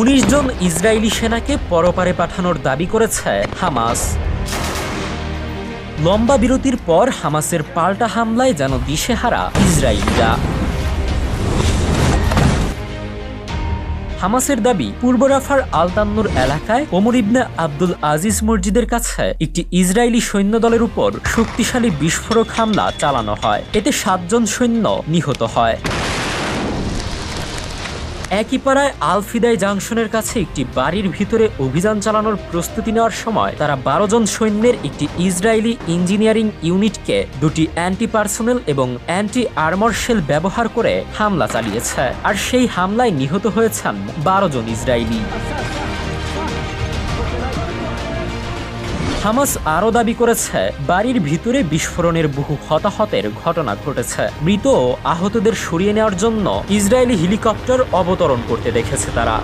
উনিশ জন ইসরায়েলি সেনাকে পরপারে পাঠানোর দাবি করেছে হামাস। লম্বা বিরতির পর হামাসের পাল্টা হামলায় যেন দিশেহারা ইসরায়েলিরা। হামাসের দাবি, পূর্ব রাফার আলতান্নুর এলাকায় ওমর ইবনে আব্দুল আজিজ মসজিদের কাছে একটি ইসরায়েলি সৈন্য দলের উপর শক্তিশালী বিস্ফোরক হামলা চালানো হয়। এতে সাতজন সৈন্য নিহত হয়। একই পাড়ায় আলফিদাই জাংশনের কাছে একটি বাড়ির ভিতরে অভিযান চালানোর প্রস্তুতি নেওয়ার সময় তারা বারো জন সৈন্যের একটি ইসরায়েলি ইঞ্জিনিয়ারিং ইউনিটকে দুটি অ্যান্টি পার্সোনেল এবং অ্যান্টি আর্মর শেল ব্যবহার করে হামলা চালিয়েছে। আর সেই হামলায় নিহত হয়েছেন বারো জন ইসরায়েলি। হামাস আরও দাবি করেছে, বাড়ির ভিতরে বিস্ফোরণের বহু হতাহতের ঘটনা ঘটেছে। মৃত আহতদের সরিয়ে নেওয়ার জন্য ইসরায়েলি হেলিকপ্টার অবতরণ করতে দেখেছে তারা।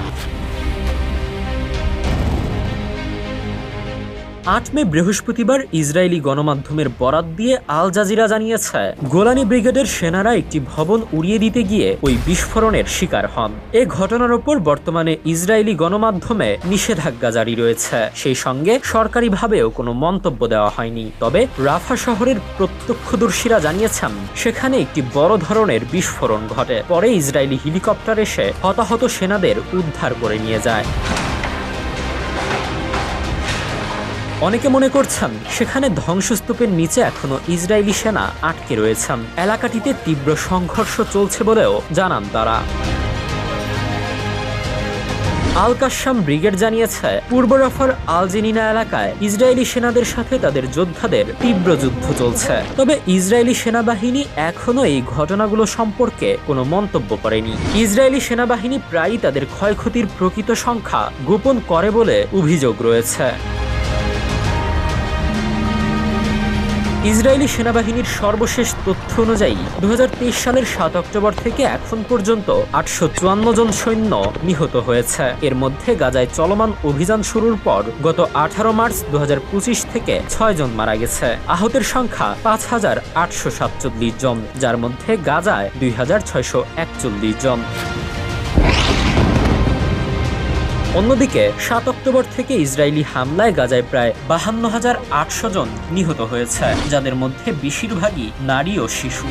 আট মে বৃহস্পতিবার ইসরায়েলি গণমাধ্যমের বরাত দিয়ে আল জাজিরা জানিয়েছে, গোলানি ব্রিগেডের সেনারা একটি ভবন উড়িয়ে দিতে গিয়ে ওই বিস্ফোরণের শিকার হন। এ ঘটনার ওপর বর্তমানে ইসরায়েলি গণমাধ্যমে নিষেধাজ্ঞা জারি রয়েছে। সেই সঙ্গে সরকারিভাবেও কোনো মন্তব্য দেওয়া হয়নি। তবে রাফা শহরের প্রত্যক্ষদর্শীরা জানিয়েছেন, সেখানে একটি বড় ধরনের বিস্ফোরণ ঘটে। পরে ইসরায়েলি হেলিকপ্টার এসে হতাহত সেনাদের উদ্ধার করে নিয়ে যায়। অনেকে মনে করছেন সেখানে ধ্বংসস্তূপের নিচে এখনও ইসরায়েলি সেনা আটকে রয়েছেন এলাকাটিতে তীব্র সংঘর্ষ চলছে বলেও জানান তারা। আল কাশ্যাম ব্রিগেড জানিয়েছে, পূর্ব রফার আলজেনিনা এলাকায় ইসরায়েলি সেনাদের সাথে তাদের যোদ্ধাদের তীব্র যুদ্ধ চলছে। তবে ইসরায়েলি সেনাবাহিনী এখনও এই ঘটনাগুলো সম্পর্কে কোনো মন্তব্য করেনি। ইসরায়েলি সেনাবাহিনী প্রায়ই তাদের ক্ষয়ক্ষতির প্রকৃত সংখ্যা গোপন করে বলে অভিযোগ রয়েছে। ইসরায়েলি সেনাবাহিনীর সর্বশেষ তথ্য অনুযায়ী দু হাজার তেইশ সালের সাত অক্টোবর থেকে এখন পর্যন্ত আটশো চুয়ান্ন জন সৈন্য নিহত হয়েছে। এর মধ্যে গাজায় চলমান অভিযান শুরুর পর গত আঠারো মার্চ দু হাজার পঁচিশ থেকে ছয় জন মারা গেছে। আহতের সংখ্যা পাঁচ হাজার আটশো সাতচল্লিশ জন, যার মধ্যে গাজায় দুই হাজার ছয়শো একচল্লিশ জন। অন্যদিকে, সাত অক্টোবর থেকে ইসরায়েলি হামলায় গাজায় প্রায় বাহান্ন হাজার আটশো জন নিহত হয়েছে, যাদের মধ্যে বেশিরভাগই নারী ও শিশু।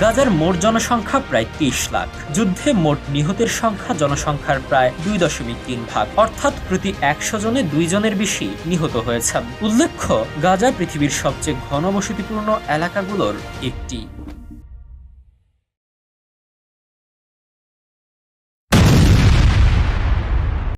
গাজার মোট জনসংখ্যা প্রায় তিরিশ লাখ। যুদ্ধে মোট নিহতের সংখ্যা জনসংখ্যার প্রায় দুই দশমিক তিন ভাগ। অর্থাৎ প্রতি একশো জনে দুই জনের বেশি নিহত হয়েছেন। উল্লেখ্য, গাজা পৃথিবীর সবচেয়ে ঘনবসতিপূর্ণ এলাকাগুলোর একটি।